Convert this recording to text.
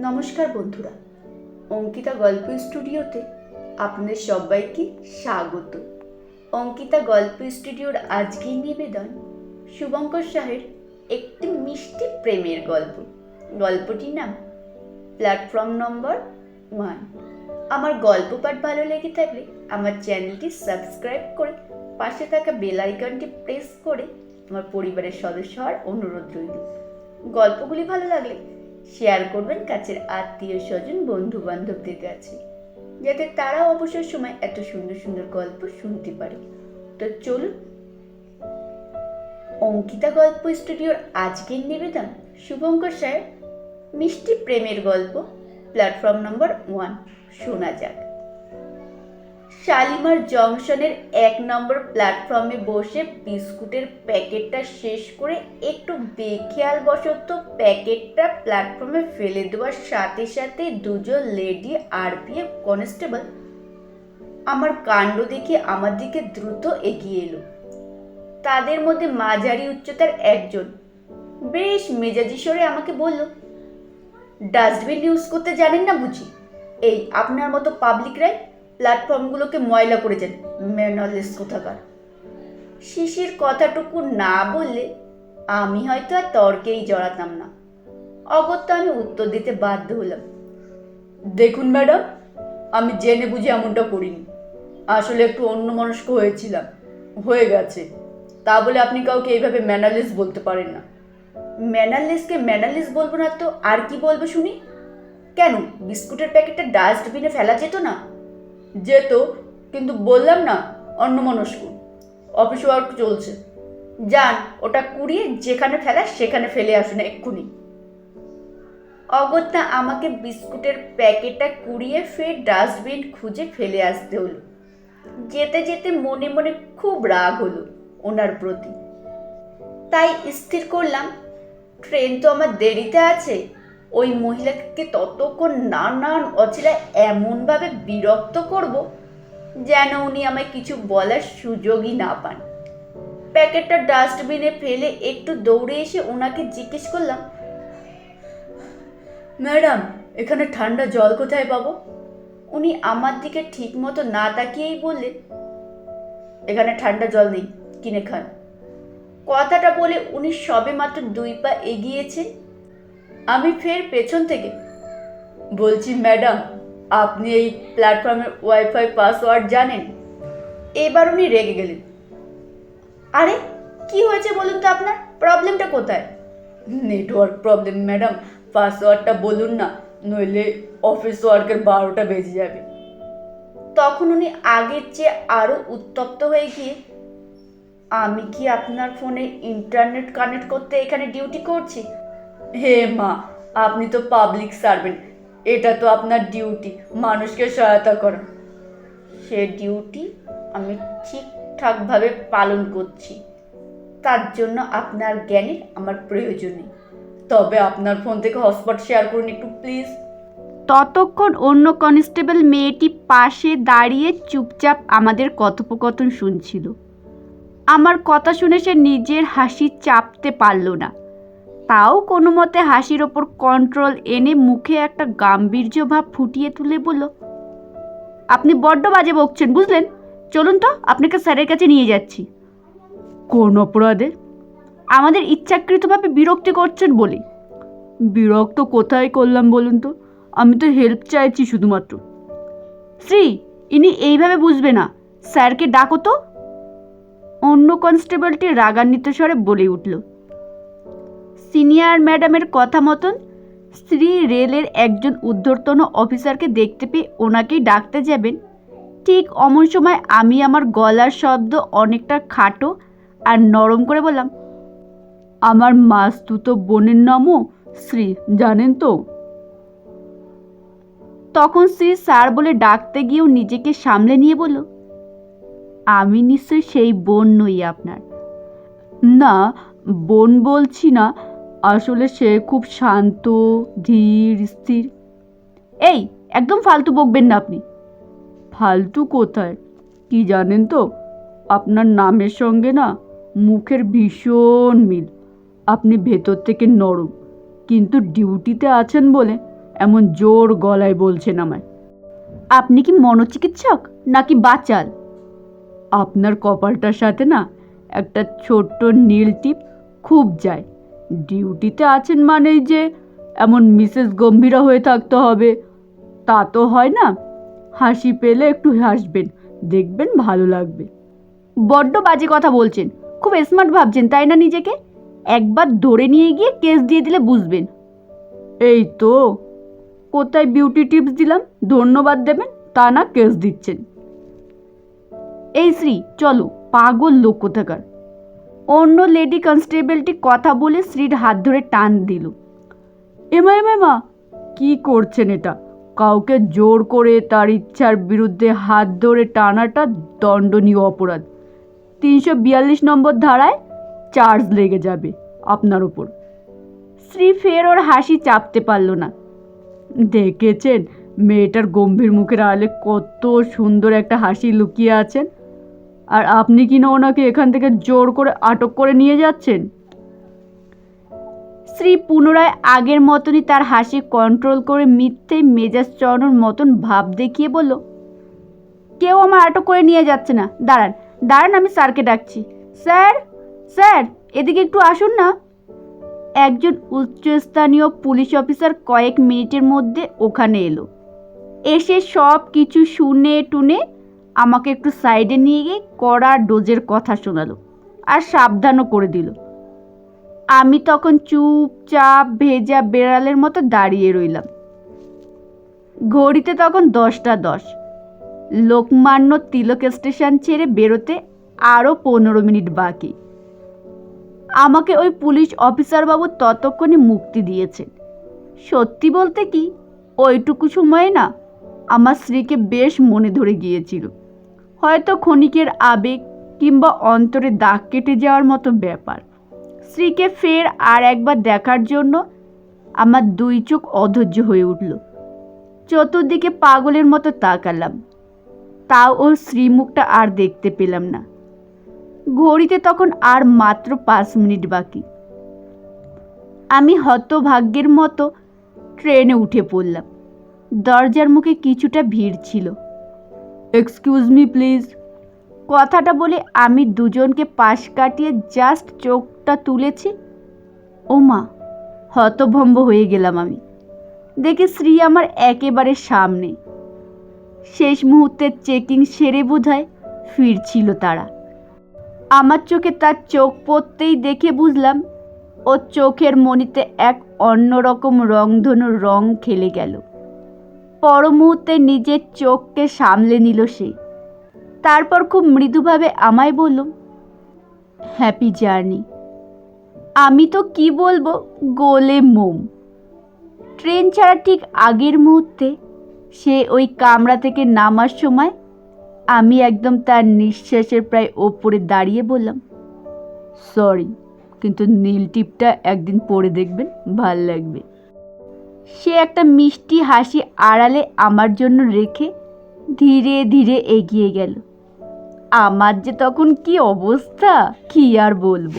নমস্কার বন্ধুরা। অঙ্কিতা গল্প স্টুডিওতে আপনাদের সবাইকে স্বাগত। অঙ্কিতা গল্প স্টুডিওর আজকের নিবেদন শুভঙ্কর শাহের একটি মিষ্টি প্রেমের গল্প। গল্পটির নাম প্ল্যাটফর্ম নম্বর ওয়ান। আমার গল্প পাঠ ভালো লেগে থাকলে আমার চ্যানেলটি সাবস্ক্রাইব করে পাশে থাকা বেল আইকনটি প্রেস করে আমার পরিবারের সদস্য হওয়ার অনুরোধ রইল। গল্পগুলি ভালো লাগলে শেয়ার করবেন কাছের আত্মীয় স্বজন বন্ধু বান্ধবদের কাছে, যাতে তারা অবসর সময় এত সুন্দর সুন্দর গল্প শুনতে পারে। তো চলুন, অঙ্কিতা গল্প স্টুডিওর আজকের নিবেদন শুভঙ্কর সাহেব মিষ্টি প্রেমের গল্প, প্ল্যাটফর্ম নম্বর ওয়ান। শোনা যাক। শালিমার জংশনের এক নম্বর প্ল্যাটফর্মে বসে বিস্কুটের প্যাকেটটা শেষ করে একটু বেখেয়াল বশত প্যাকেটটা প্ল্যাটফর্মে ফেলে দেওয়ার সাথে সাথে দুজন লেডি আরপিএফ কনস্টেবল আমার কাণ্ড দেখে আমার দিকে দ্রুত এগিয়ে এলো। তাদের মধ্যে মাঝারি উচ্চতার একজন বেশ মেজাজি স্বরে আমাকে বলল, ডাস্টবিন ইউজ করতে জানেন না বুঝি? এই আপনার মতো পাবলিকরাই প্ল্যাটফর্মগুলোকে ময়লা করে করেছেন ম্যানারলেস কোথাকার। শিশির কথাটুকু না বললে আমি হয়তো আর তর্কেই জড়াতাম না। অগত্যা আমি উত্তর দিতে বাধ্য হলাম। দেখুন ম্যাডাম, আমি জেনে বুঝে এমনটা করিনি। আসলে একটু অন্যমনস্ক হয়েছিলাম। হয়ে গেছে। তা বলে আপনি কাউকে এইভাবে ম্যানারলেস বলতে পারেন না। ম্যানারলেসকে ম্যানারলেস বলব না তো আর কি বলব শুনি? কেন, বিস্কুটের প্যাকেটটা ডাস্টবিনে ফেলা যেত না? যেত, কিন্তু বললাম না অন্যমনস্ক। অফিস ওয়ার্ক চলছে। যান, ওটা কুড়িয়ে যেখানে ফেলা সেখানে ফেলে আসুন এক্ষুনি। অগত্যা আমাকে বিস্কুটের প্যাকেটটা কুড়িয়ে ফের ডাস্টবিন খুঁজে ফেলে আসতে হলো। যেতে যেতে মনে মনে খুব রাগ হলো ওনার প্রতি। তাই স্থির করলাম, ট্রেন তো আমার দেরিতে আছে ওই মহিলাকে ততক্ষণ নানান অচিলা এমনভাবে বিরক্ত করব যেন উনি আমায় কিছু বলার সুযোগই না পান। প্যাকেটটা ডাস্টবিনে ফেলে একটু দৌড়ে এসে ওনাকে জিজ্ঞেস করলাম, ম্যাডাম, এখানে ঠান্ডা জল কোথায় পাবো? উনি আমার দিকে ঠিক মতো না তাকিয়েই বললেন, এখানে ঠান্ডা জল নেই, কিনে খান। কথাটা বলে উনি সবে মাত্র দুই পা এগিয়েছেন। আমি ফের পেছন থেকে বলছি, ম্যাডাম, আপনি এই প্ল্যাটফর্মের ওয়াইফাই পাসওয়ার্ড জানেন? এবার উনি রেগে গেলেন। আরে, কি হয়েছে বলুন তো আপনার? প্রবলেমটা কোথায়? Network problem, madam. পাসওয়ার্ডটা বলুন না, নইলে অফিস ওয়ার্কের বারোটা বেজে যাবে। তখন উনি আগের চেয়ে আরও উত্তপ্ত হয়ে গিয়ে, আমি কি আপনার ফোনে ইন্টারনেট কানেক্ট করতে এখানে ডিউটি করছি? হে মা, আপনি তো পাবলিক সার্ভেন্ট এটা তো আপনার ডিউটি মানুষকে সহায়তা করা। সে ডিউটি আমি ঠিকঠাকভাবে পালন করছি। তার জন্য আপনার জ্ঞানের আমার প্রয়োজন। তবে আপনার ফোন থেকে হটস্পট শেয়ার করুন একটু প্লিজ ততক্ষণ অন্য কনস্টেবল মেয়েটি পাশে দাঁড়িয়ে চুপচাপ আমাদের কথোপকথন শুনছিল। আমার কথা শুনে সে নিজের হাসি চাপতে পারল না। তাও কোনো মতে হাসির ওপর কন্ট্রোল এনে মুখে একটা গাম্ভীর্য ভাব ফুটিয়ে তুলে বলল, আপনি বড্ড বাজে বকছেন, বুঝলেন? চলুন তো, আপনাকে স্যারের কাছে নিয়ে যাচ্ছি। কোন অপরাধে? আমাদের ইচ্ছাকৃতভাবে বিরক্তি করছেন বলে বিরক্ত কোথায় করলাম বলুন তো? আমি তো হেল্প চাইছি শুধুমাত্র। শ্রী ইনি এইভাবে বুঝবে না। স্যারকে ডাকো তো। অন্য কনস্টেবলটি রাগান্বিত স্বরে বলে উঠল সিনিয়র ম্যাডামের কথা মতন শ্রী রেলের একজন ঊর্ধ্বতন অফিসারকে দেখতে পেয়ে ওনাকেই ডাকতে যাবেন। ঠিক অমন সময় আমি আমার গলার শব্দ অনেকটা খাটো আর নরম করে বললাম, আমার মাস্তুতো বোনের নামও শ্রী, জানেন তো? তখন শ্রী স্যার বলে ডাকতে গিয়েও নিজেকে সামলে নিয়ে বলল, আমি নিশ্চয়ই সেই বোন নই আপনার। না, বোন বলছি না আসলে সে খুব শান্ত, ধীর, স্থির। এই, একদম ফালতু বকবেন না আপনি। ফালতু কোথায়? কি জানেন তো? আপনার নামের সঙ্গে না মুখের ভীষণ মিল। আপনি ভেতর থেকে নরম, কিন্তু ডিউটিতে আছেন বলে এমন জোর গলায় বলছেন আমায়। আপনি কি মনোচিকিৎসক নাকি বাচাল? আপনার কপালটার সাথে না একটা ছোট্ট নীল টিপ খুব যায়। ডিউটিতে আছেন মানেই যে এমন মিসেস গম্ভীরা হয়ে থাকতে হবে। তা তো হয় না। হাসি পেলে একটু হাসবেন, দেখবেন ভালো লাগবে। বড্ড বাজে কথা বলছেন, খুব স্মার্ট ভাবছেন, তাই না নিজেকে? একবার ধরে নিয়ে গিয়ে কেস দিয়ে দিলে বুঝবেন। এই তো, কোথায় বিউটি টিপস দিলাম, ধন্যবাদ দেবেন, তা না কেস দিচ্ছেন। এই শ্রী, চলো, পাগল লোক কোথাকার। অন্য লেডি কনস্টেবলটি কথা বলে শ্রীর হাত ধরে টান দিল। এমা এমা মা কি করছেন এটা? কাউকে জোর করে তার ইচ্ছার বিরুদ্ধে হাত ধরে টানাটা দণ্ডনীয় অপরাধ। তিনশো বিয়াল্লিশ নম্বর ধারায় চার্জ লেগে যাবে আপনার উপর। শ্রী ফের ওর হাসি চাপতে পারল না। দেখেছেন, মেয়েটার গম্ভীর মুখের আড়ালে কত সুন্দর একটা হাসি লুকিয়ে আছেন? আর আপনি কি না ওনাকে এখান থেকে জোর করে আটক করে নিয়ে যাচ্ছেন? শ্রী পুনরায় আগের মতনই তার হাসি কন্ট্রোল করে মিথ্যে মেজাজ চড়ানোর মতন ভাব দেখিয়ে বলল, কেউ আমার আটক করে নিয়ে যাচ্ছে না। দাঁড়ান দাঁড়ান, আমি স্যারকে ডাকছি। স্যার স্যার, এদিকে একটু আসুন না। একজন উচ্চস্থানীয় পুলিশ অফিসার কয়েক মিনিটের মধ্যে ওখানে এলো। এসে সব কিছু শুনে টুনে আমাকে একটু সাইডে নিয়ে গিয়ে কড়া ডোজের কথা শোনালো আর সাবধানও করে দিল। আমি তখন চুপচাপ ভেজা বেড়ালের মতো দাঁড়িয়ে রইলাম। ঘড়িতে তখন দশটা দশ। লোকমান্য তিলক স্টেশন ছেড়ে বেরোতে আরও পনেরো মিনিট বাকি। আমাকে ওই পুলিশ অফিসারবাবু ততক্ষণে মুক্তি দিয়েছেন সত্যি বলতে কি, ওইটুকু সময়ে না আমার স্ত্রীকে বেশ মনে ধরে গিয়েছিল। হয়তো ক্ষণিকের আবেগ কিংবা অন্তরে দাগ কেটে যাওয়ার মতো ব্যাপার। স্ত্রীকে ফের আর একবার দেখার জন্য আমার দুই চোখ অধৈর্য হয়ে উঠল। চতুর্দিকে পাগলের মতো তাকালাম। তাও ওর শ্রীমুখটা আর দেখতে পেলাম না। ঘড়িতে তখন আর মাত্র পাঁচ মিনিট বাকি। আমি হতভাগ্যের মতো ট্রেনে উঠে পড়লাম। দরজার মুখে কিছুটা ভিড় ছিল। এক্সকিউজ মি প্লিজ কথাটা বলে আমি দুজনকে পাশ কাটিয়ে জাস্ট চোখটা তুলেছি। ও মা হতভম্ব হয়ে গেলাম আমি। দেখে শ্রী আমার একেবারে সামনে। শেষ মুহূর্তের চেকিং সেরে বোধহয় ফিরছিল তারা। আমার চোখে তার চোখ পড়তেই দেখে বুঝলাম ও চোখের মনিতে এক অন্যরকম রংধনুর রং খেলে গেল। পর মুহূর্তে নিজের চোখকে সামলে নিল সে। তারপর খুব মৃদুভাবে আমায় বলল হ্যাপি জার্নি আমি তো কি বলব, গোলে মোম। ট্রেন ছাড়া ঠিক আগের মুহূর্তে সে ওই কামরা থেকে নামার সময় আমি একদম তার নিঃশ্বাসের প্রায় ওপরে দাঁড়িয়ে বললাম সরি কিন্তু নীল টিপটা একদিন পরে দেখবেন, ভালো লাগবে। সে একটা মিষ্টি হাসি আড়ালে আমার জন্য রেখে ধীরে ধীরে এগিয়ে গেল। আমার যে তখন কি অবস্থা, কি আর বলব?